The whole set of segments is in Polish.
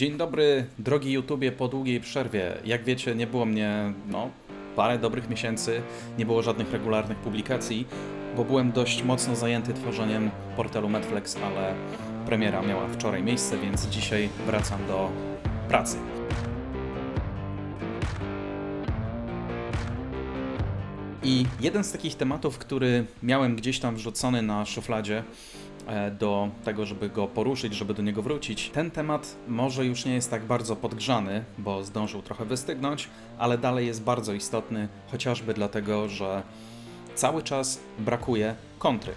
Dzień dobry, drogi YouTubie po długiej przerwie. Jak wiecie, nie było mnie, no, parę dobrych miesięcy, nie było żadnych regularnych publikacji, bo byłem dość mocno zajęty tworzeniem portalu Netflix, ale premiera miała wczoraj miejsce, więc dzisiaj wracam do pracy. I jeden z takich tematów, który miałem gdzieś tam wrzucony na szufladzie do tego, żeby go poruszyć, żeby do niego wrócić, ten temat może już nie jest tak bardzo podgrzany, bo zdążył trochę wystygnąć, ale dalej jest bardzo istotny, chociażby dlatego, że cały czas brakuje kontry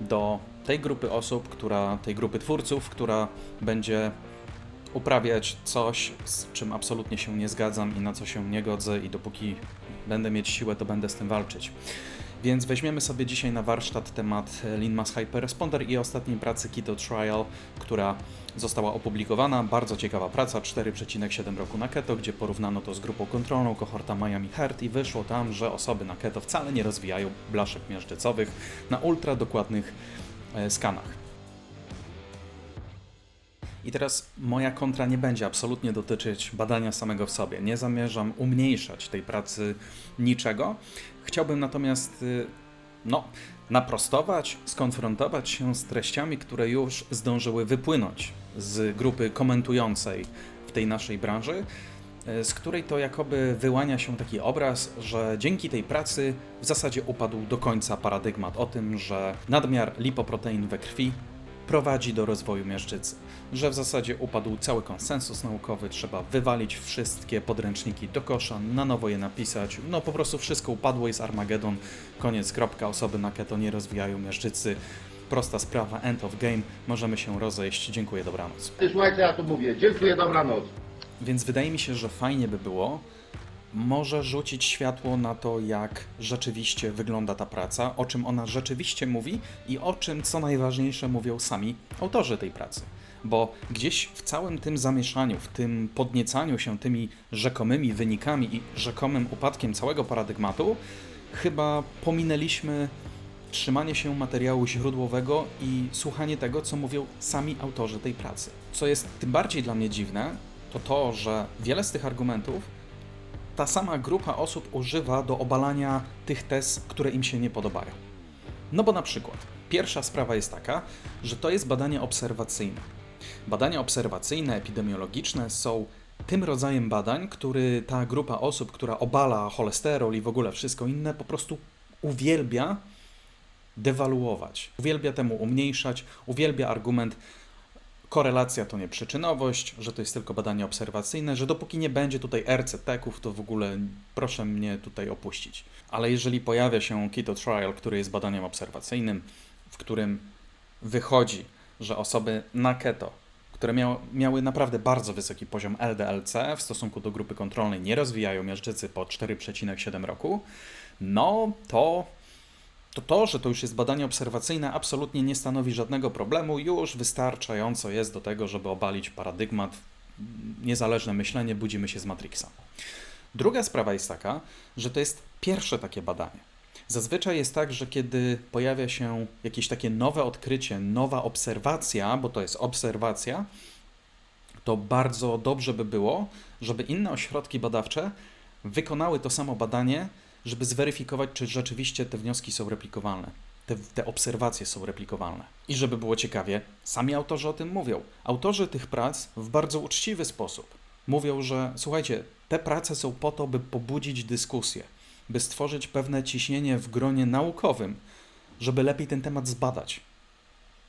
do tej grupy osób, która, tej grupy twórców, która będzie uprawiać coś, z czym absolutnie się nie zgadzam i na co się nie godzę i dopóki będę mieć siłę, to będę z tym walczyć. Więc weźmiemy sobie dzisiaj na warsztat temat Lean Mass Hyperresponder i ostatniej pracy Keto Trial, która została opublikowana. Bardzo ciekawa praca, 4,7 roku na keto, gdzie porównano to z grupą kontrolną kohorta Miami Heart i wyszło tam, że osoby na keto wcale nie rozwijają blaszek miażdżycowych na ultra dokładnych e, skanach. I teraz moja kontra nie będzie absolutnie dotyczyć badania samego w sobie. Nie zamierzam umniejszać tej pracy niczego. Chciałbym natomiast y, no, naprostować, skonfrontować się z treściami, które już zdążyły wypłynąć z grupy komentującej w tej naszej branży, y, z której to jakoby wyłania się taki obraz, że dzięki tej pracy w zasadzie upadł do końca paradygmat o tym, że nadmiar lipoprotein we krwi prowadzi do rozwoju miażdżycy. Że w zasadzie upadł cały konsensus naukowy, trzeba wywalić wszystkie podręczniki do kosza, na nowo je napisać. No po prostu wszystko upadło, jest Armagedon, koniec, kropka. Osoby na keto nie rozwijają miażdżycy. Prosta sprawa, end of game, możemy się rozejść. Dziękuję, dobranoc. Słuchajcie, ja tu mówię. Dziękuję, dobranoc. Więc wydaje mi się, że fajnie by było może rzucić światło na to, jak rzeczywiście wygląda ta praca, o czym ona rzeczywiście mówi i o czym, co najważniejsze, mówią sami autorzy tej pracy. Bo gdzieś w całym tym zamieszaniu, w tym podniecaniu się tymi rzekomymi wynikami i rzekomym upadkiem całego paradygmatu, chyba pominęliśmy trzymanie się materiału źródłowego i słuchanie tego, co mówią sami autorzy tej pracy. Co jest tym bardziej dla mnie dziwne, to to, że wiele z tych argumentów ta sama grupa osób używa do obalania tych tez, które im się nie podobają. No bo na przykład, pierwsza sprawa jest taka, że to jest badanie obserwacyjne. Badania obserwacyjne, epidemiologiczne są tym rodzajem badań, który ta grupa osób, która obala cholesterol i w ogóle wszystko inne, po prostu uwielbia dewaluować, uwielbia temu umniejszać, uwielbia argument, korelacja to nie przyczynowość, że to jest tylko badanie obserwacyjne, że dopóki nie będzie tutaj RCT-ków, to w ogóle proszę mnie tutaj opuścić. Ale jeżeli pojawia się Keto Trial, który jest badaniem obserwacyjnym, w którym wychodzi, że osoby na keto, które miały, naprawdę bardzo wysoki poziom LDLC w stosunku do grupy kontrolnej, nie rozwijają miażdżycy po 4,7 roku, no to to to, że to już jest badanie obserwacyjne, absolutnie nie stanowi żadnego problemu, już wystarczająco jest do tego, żeby obalić paradygmat niezależne myślenie, budzimy się z Matrixa. Druga sprawa jest taka, że to jest pierwsze takie badanie. Zazwyczaj jest tak, że kiedy pojawia się jakieś takie nowe odkrycie, nowa obserwacja, bo to jest obserwacja, to bardzo dobrze by było, żeby inne ośrodki badawcze wykonały to samo badanie żeby zweryfikować, czy rzeczywiście te wnioski są replikowalne, te, te obserwacje są replikowalne. I żeby było ciekawie, sami autorzy o tym mówią. Autorzy tych prac w bardzo uczciwy sposób mówią, że słuchajcie, te prace są po to, by pobudzić dyskusję, by stworzyć pewne ciśnienie w gronie naukowym, żeby lepiej ten temat zbadać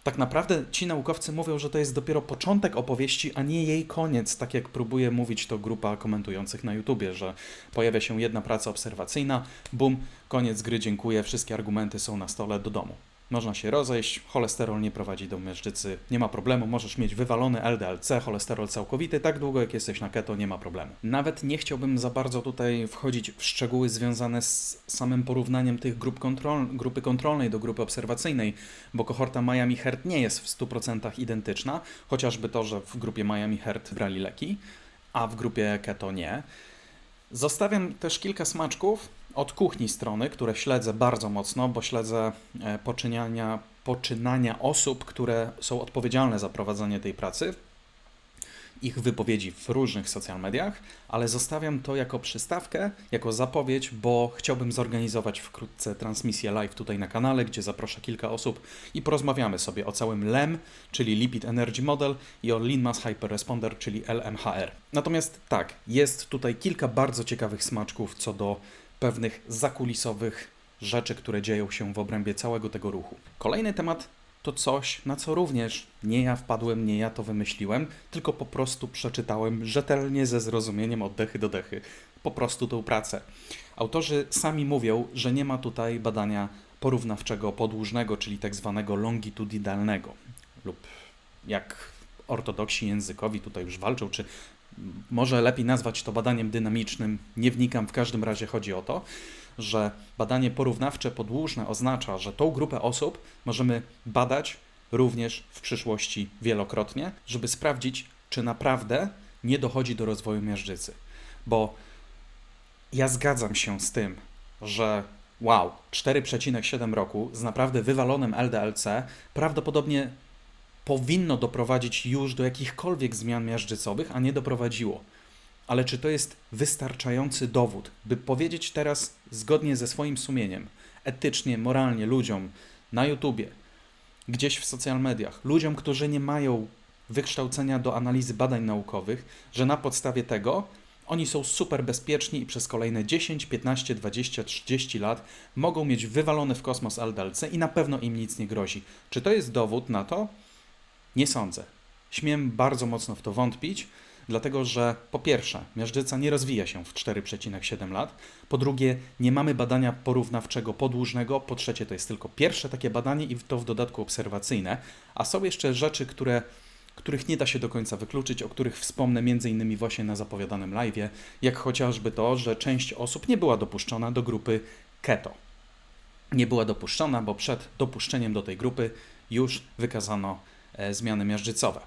tak naprawdę ci naukowcy mówią, że to jest dopiero początek opowieści, a nie jej koniec, tak jak próbuje mówić to grupa komentujących na YouTubie, że pojawia się jedna praca obserwacyjna, bum, koniec gry, dziękuję, wszystkie argumenty są na stole do domu. Można się rozejść, cholesterol nie prowadzi do miażdżycy, nie ma problemu, możesz mieć wywalony LDLC, cholesterol całkowity, tak długo jak jesteś na keto, nie ma problemu. Nawet nie chciałbym za bardzo tutaj wchodzić w szczegóły związane z samym porównaniem tych grup kontrol, grupy kontrolnej do grupy obserwacyjnej, bo kohorta Miami Heart nie jest w 100% identyczna, chociażby to, że w grupie Miami Heart brali leki, a w grupie keto nie. Zostawiam też kilka smaczków, od kuchni strony, które śledzę bardzo mocno, bo śledzę e, poczynania, poczynania osób, które są odpowiedzialne za prowadzenie tej pracy. ich wypowiedzi w różnych social mediach, ale zostawiam to jako przystawkę, jako zapowiedź, bo chciałbym zorganizować wkrótce transmisję live tutaj na kanale, gdzie zaproszę kilka osób i porozmawiamy sobie o całym LEM, czyli Lipid Energy Model i o Lean Mass Hyperresponder, czyli LMHR. Natomiast tak, jest tutaj kilka bardzo ciekawych smaczków co do pewnych zakulisowych rzeczy, które dzieją się w obrębie całego tego ruchu. Kolejny temat to coś, na co również nie ja wpadłem, nie ja to wymyśliłem, tylko po prostu przeczytałem rzetelnie ze zrozumieniem od dechy do dechy po prostu tą pracę. Autorzy sami mówią, że nie ma tutaj badania porównawczego podłużnego, czyli tak zwanego longitudinalnego lub jak ortodoksi językowi tutaj już walczą, czy może lepiej nazwać to badaniem dynamicznym, nie wnikam, w każdym razie chodzi o to, że badanie porównawcze podłużne oznacza, że tą grupę osób możemy badać również w przyszłości wielokrotnie, żeby sprawdzić, czy naprawdę nie dochodzi do rozwoju miażdżycy. Bo ja zgadzam się z tym, że wow, 4,7 roku z naprawdę wywalonym LDLC prawdopodobnie powinno doprowadzić już do jakichkolwiek zmian miażdżycowych, a nie doprowadziło. Ale czy to jest wystarczający dowód, by powiedzieć teraz zgodnie ze swoim sumieniem, etycznie, moralnie ludziom na YouTubie, gdzieś w social mediach, ludziom, którzy nie mają wykształcenia do analizy badań naukowych, że na podstawie tego oni są super bezpieczni i przez kolejne 10, 15, 20, 30 lat mogą mieć wywalony w kosmos LDLC i na pewno im nic nie grozi. Czy to jest dowód na to? Nie sądzę. Śmiem bardzo mocno w to wątpić, dlatego że po pierwsze, miażdżyca nie rozwija się w 4,7 lat, po drugie, nie mamy badania porównawczego podłużnego, po trzecie, to jest tylko pierwsze takie badanie i to w dodatku obserwacyjne, a są jeszcze rzeczy, które, których nie da się do końca wykluczyć, o których wspomnę m.in. właśnie na zapowiadanym live, jak chociażby to, że część osób nie była dopuszczona do grupy keto. Nie była dopuszczona, bo przed dopuszczeniem do tej grupy już wykazano zmiany miażdżycowe.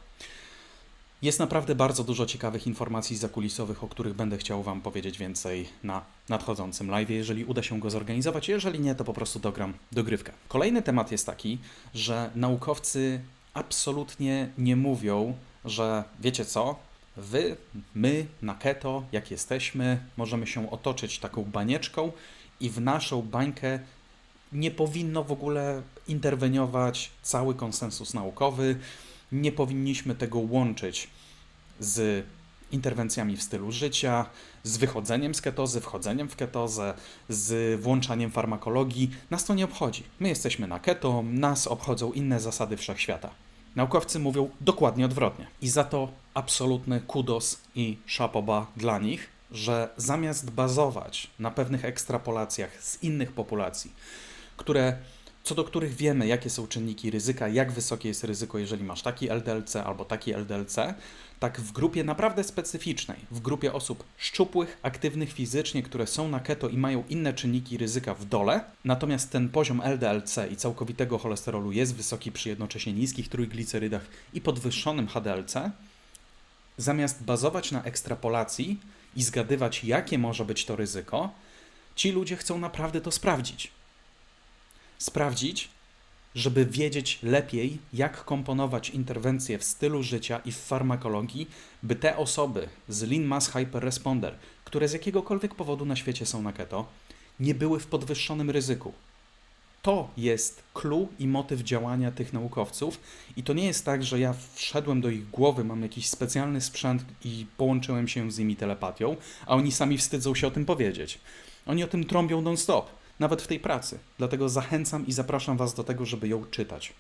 Jest naprawdę bardzo dużo ciekawych informacji zakulisowych, o których będę chciał Wam powiedzieć więcej na nadchodzącym live, jeżeli uda się go zorganizować. Jeżeli nie, to po prostu dogram dogrywkę. Kolejny temat jest taki, że naukowcy absolutnie nie mówią, że wiecie co, Wy, my na keto, jak jesteśmy, możemy się otoczyć taką banieczką i w naszą bańkę nie powinno w ogóle interweniować cały konsensus naukowy. Nie powinniśmy tego łączyć z interwencjami w stylu życia, z wychodzeniem z ketozy, wchodzeniem w ketozę, z włączaniem farmakologii. Nas to nie obchodzi. My jesteśmy na keto, nas obchodzą inne zasady wszechświata. Naukowcy mówią dokładnie odwrotnie. I za to absolutny kudos i szapoba dla nich, że zamiast bazować na pewnych ekstrapolacjach z innych populacji, które, co do których wiemy, jakie są czynniki ryzyka, jak wysokie jest ryzyko, jeżeli masz taki LDLC albo taki LDLC, tak w grupie naprawdę specyficznej, w grupie osób szczupłych, aktywnych fizycznie, które są na keto i mają inne czynniki ryzyka w dole, natomiast ten poziom LDLC i całkowitego cholesterolu jest wysoki przy jednocześnie niskich trójglicerydach i podwyższonym HDLC, zamiast bazować na ekstrapolacji i zgadywać, jakie może być to ryzyko, ci ludzie chcą naprawdę to sprawdzić. Sprawdzić, żeby wiedzieć lepiej, jak komponować interwencje w stylu życia i w farmakologii, by te osoby z Lean Mass Hyperresponder, które z jakiegokolwiek powodu na świecie są na keto, nie były w podwyższonym ryzyku. To jest clue i motyw działania tych naukowców, i to nie jest tak, że ja wszedłem do ich głowy, mam jakiś specjalny sprzęt i połączyłem się z nimi telepatią, a oni sami wstydzą się o tym powiedzieć. Oni o tym trąbią non-stop, nawet w tej pracy. Dlatego zachęcam i zapraszam Was do tego, żeby ją czytać.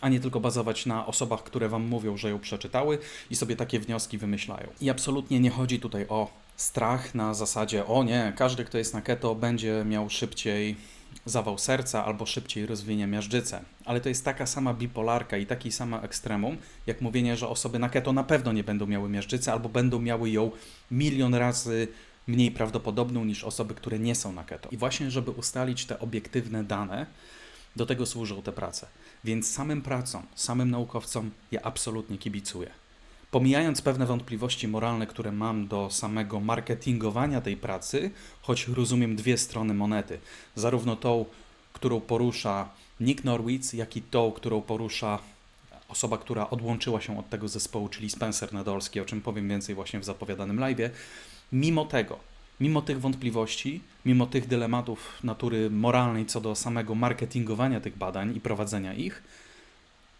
A nie tylko bazować na osobach, które Wam mówią, że ją przeczytały i sobie takie wnioski wymyślają. I absolutnie nie chodzi tutaj o strach na zasadzie, o nie, każdy, kto jest na keto, będzie miał szybciej zawał serca albo szybciej rozwinie miażdżycę. Ale to jest taka sama bipolarka i taki sama ekstremum, jak mówienie, że osoby na keto na pewno nie będą miały miażdżycy albo będą miały ją milion razy mniej prawdopodobną niż osoby, które nie są na keto. I właśnie, żeby ustalić te obiektywne dane, do tego służą te prace. Więc samym pracom, samym naukowcom ja absolutnie kibicuję. Pomijając pewne wątpliwości moralne, które mam do samego marketingowania tej pracy, choć rozumiem dwie strony monety, zarówno tą, którą porusza Nick Norwitz, jak i tą, którą porusza osoba, która odłączyła się od tego zespołu, czyli Spencer Nadolski, o czym powiem więcej właśnie w zapowiadanym live'ie, mimo tego, mimo tych wątpliwości, mimo tych dylematów natury moralnej co do samego marketingowania tych badań i prowadzenia ich,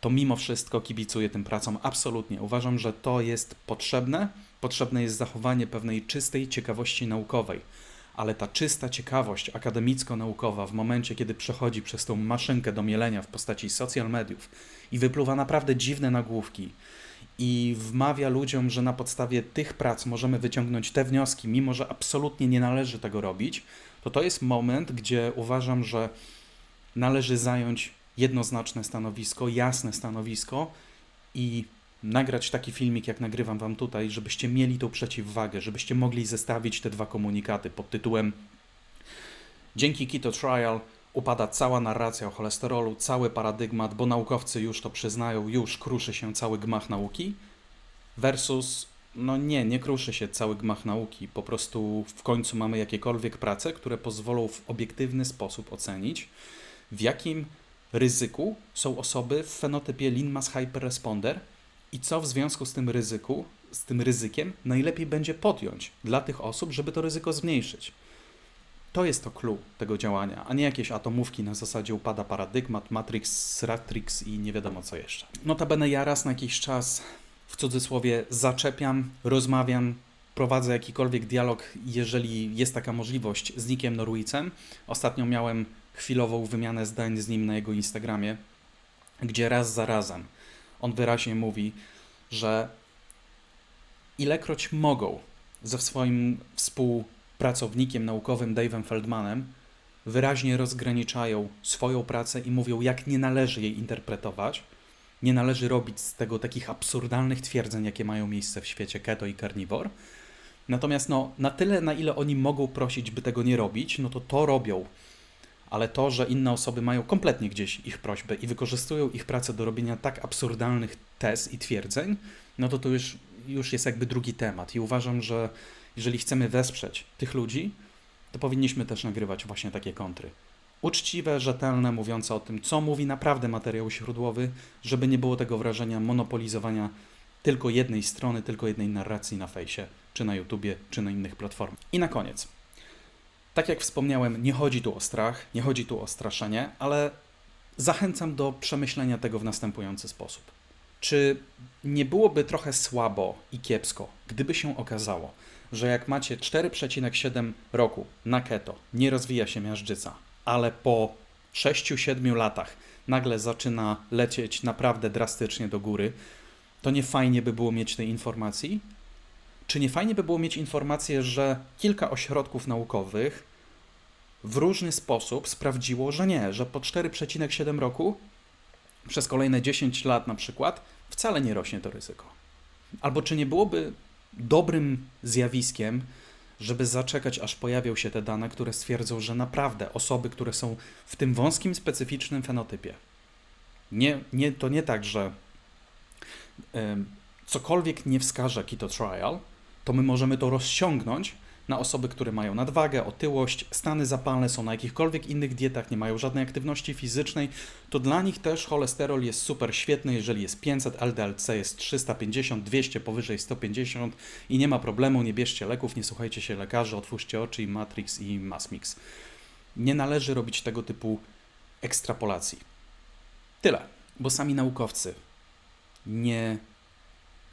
to mimo wszystko kibicuję tym pracom absolutnie. Uważam, że to jest potrzebne. Potrzebne jest zachowanie pewnej czystej ciekawości naukowej. Ale ta czysta ciekawość akademicko-naukowa w momencie, kiedy przechodzi przez tą maszynkę do mielenia w postaci social mediów i wypluwa naprawdę dziwne nagłówki i wmawia ludziom, że na podstawie tych prac możemy wyciągnąć te wnioski, mimo że absolutnie nie należy tego robić, to to jest moment, gdzie uważam, że należy zająć jednoznaczne stanowisko, jasne stanowisko i nagrać taki filmik, jak nagrywam Wam tutaj, żebyście mieli tą przeciwwagę, żebyście mogli zestawić te dwa komunikaty pod tytułem Dzięki Keto Trial upada cała narracja o cholesterolu, cały paradygmat, bo naukowcy już to przyznają, już kruszy się cały gmach nauki, versus no nie, nie kruszy się cały gmach nauki, po prostu w końcu mamy jakiekolwiek prace, które pozwolą w obiektywny sposób ocenić, w jakim ryzyku są osoby w fenotypie Lean Mass Hyperresponder i co w związku z tym ryzyku, z tym ryzykiem najlepiej będzie podjąć dla tych osób, żeby to ryzyko zmniejszyć. To jest to clue tego działania, a nie jakieś atomówki na zasadzie upada paradygmat, Matrix, Ratrix i nie wiadomo co jeszcze. Notabene ja raz na jakiś czas w cudzysłowie zaczepiam, rozmawiam, prowadzę jakikolwiek dialog, jeżeli jest taka możliwość, z Nickiem Norwicem. Ostatnio miałem chwilową wymianę zdań z nim na jego Instagramie, gdzie raz za razem on wyraźnie mówi, że ilekroć mogą ze swoim współpracownikiem naukowym Dave'em Feldmanem wyraźnie rozgraniczają swoją pracę i mówią, jak nie należy jej interpretować. Nie należy robić z tego takich absurdalnych twierdzeń, jakie mają miejsce w świecie keto i carnivore. Natomiast no, na tyle, na ile oni mogą prosić, by tego nie robić, no to to robią. Ale to, że inne osoby mają kompletnie gdzieś ich prośbę i wykorzystują ich pracę do robienia tak absurdalnych tez i twierdzeń, no to to już, już jest jakby drugi temat. I uważam, że jeżeli chcemy wesprzeć tych ludzi, to powinniśmy też nagrywać właśnie takie kontry. Uczciwe, rzetelne, mówiące o tym, co mówi naprawdę materiał źródłowy, żeby nie było tego wrażenia monopolizowania tylko jednej strony, tylko jednej narracji na fejsie, czy na YouTubie, czy na innych platformach. I na koniec. Tak jak wspomniałem, nie chodzi tu o strach, nie chodzi tu o straszenie, ale zachęcam do przemyślenia tego w następujący sposób. Czy nie byłoby trochę słabo i kiepsko, gdyby się okazało, że jak macie 4,7 roku na keto, nie rozwija się miażdżyca, ale po 6-7 latach nagle zaczyna lecieć naprawdę drastycznie do góry, to nie fajnie by było mieć tej informacji? Czy nie fajnie by było mieć informację, że kilka ośrodków naukowych w różny sposób sprawdziło, że nie, że po 4,7 roku przez kolejne 10 lat na przykład wcale nie rośnie to ryzyko? Albo czy nie byłoby dobrym zjawiskiem, żeby zaczekać, aż pojawią się te dane, które stwierdzą, że naprawdę osoby, które są w tym wąskim, specyficznym fenotypie, nie, nie, to nie tak, że em, cokolwiek nie wskaże Keto Trial, to my możemy to rozciągnąć na osoby, które mają nadwagę, otyłość, stany zapalne, są na jakichkolwiek innych dietach, nie mają żadnej aktywności fizycznej, to dla nich też cholesterol jest super świetny, jeżeli jest 500, LDLC jest 350, 200, powyżej 150 i nie ma problemu, nie bierzcie leków, nie słuchajcie się lekarzy, otwórzcie oczy i Matrix i Massmix. Nie należy robić tego typu ekstrapolacji. Tyle, bo sami naukowcy nie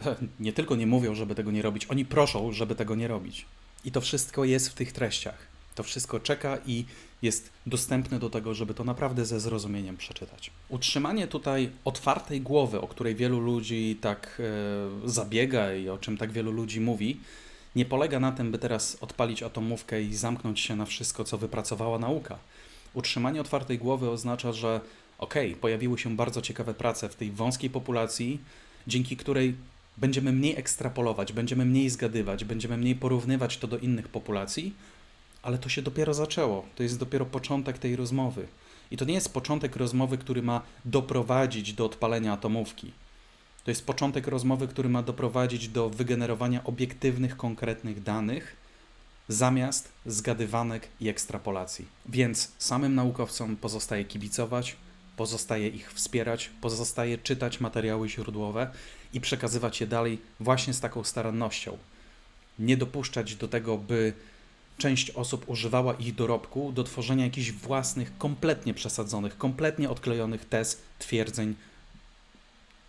nie tylko nie mówią, żeby tego nie robić, oni proszą, żeby tego nie robić. I to wszystko jest w tych treściach. To wszystko czeka i jest dostępne do tego, żeby to naprawdę ze zrozumieniem przeczytać. Utrzymanie tutaj otwartej głowy, o której wielu ludzi tak e, zabiega i o czym tak wielu ludzi mówi, nie polega na tym, by teraz odpalić atomówkę i zamknąć się na wszystko, co wypracowała nauka. Utrzymanie otwartej głowy oznacza, że okej, okay, pojawiły się bardzo ciekawe prace w tej wąskiej populacji, dzięki której będziemy mniej ekstrapolować, będziemy mniej zgadywać, będziemy mniej porównywać to do innych populacji, ale to się dopiero zaczęło. To jest dopiero początek tej rozmowy. I to nie jest początek rozmowy, który ma doprowadzić do odpalenia atomówki. To jest początek rozmowy, który ma doprowadzić do wygenerowania obiektywnych, konkretnych danych, zamiast zgadywanek i ekstrapolacji. Więc samym naukowcom pozostaje kibicować, pozostaje ich wspierać, pozostaje czytać materiały źródłowe i przekazywać je dalej właśnie z taką starannością. Nie dopuszczać do tego, by część osób używała ich dorobku do tworzenia jakichś własnych, kompletnie przesadzonych, kompletnie odklejonych tez, twierdzeń,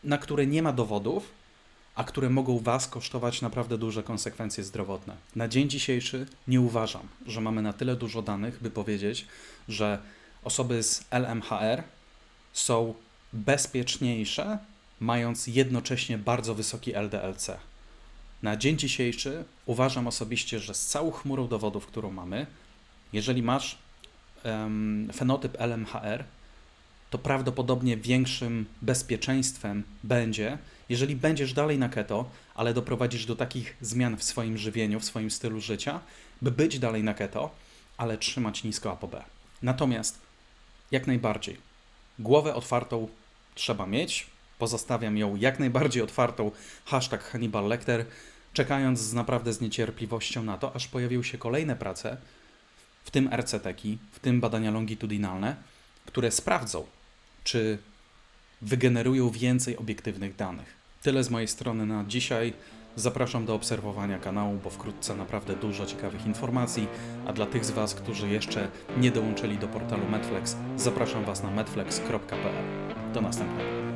na które nie ma dowodów, a które mogą Was kosztować naprawdę duże konsekwencje zdrowotne. Na dzień dzisiejszy nie uważam, że mamy na tyle dużo danych, by powiedzieć, że osoby z LMHR są bezpieczniejsze, mając jednocześnie bardzo wysoki LDLC. Na dzień dzisiejszy uważam osobiście, że z całą chmurą dowodów, którą mamy, jeżeli masz em, fenotyp LMHR, to prawdopodobnie większym bezpieczeństwem będzie, jeżeli będziesz dalej na keto, ale doprowadzisz do takich zmian w swoim żywieniu, w swoim stylu życia, by być dalej na keto, ale trzymać nisko ApoB. Natomiast jak najbardziej głowę otwartą trzeba mieć. Pozostawiam ją jak najbardziej otwartą. Hashtag Hannibal Lecter, czekając z naprawdę z niecierpliwością na to, aż pojawią się kolejne prace, w tym RCT-ki, w tym badania longitudinalne, które sprawdzą, czy wygenerują więcej obiektywnych danych. Tyle z mojej strony na dzisiaj. Zapraszam do obserwowania kanału, bo wkrótce naprawdę dużo ciekawych informacji. A dla tych z Was, którzy jeszcze nie dołączyli do portalu Medflex, zapraszam Was na medflex.pl. Do następnego.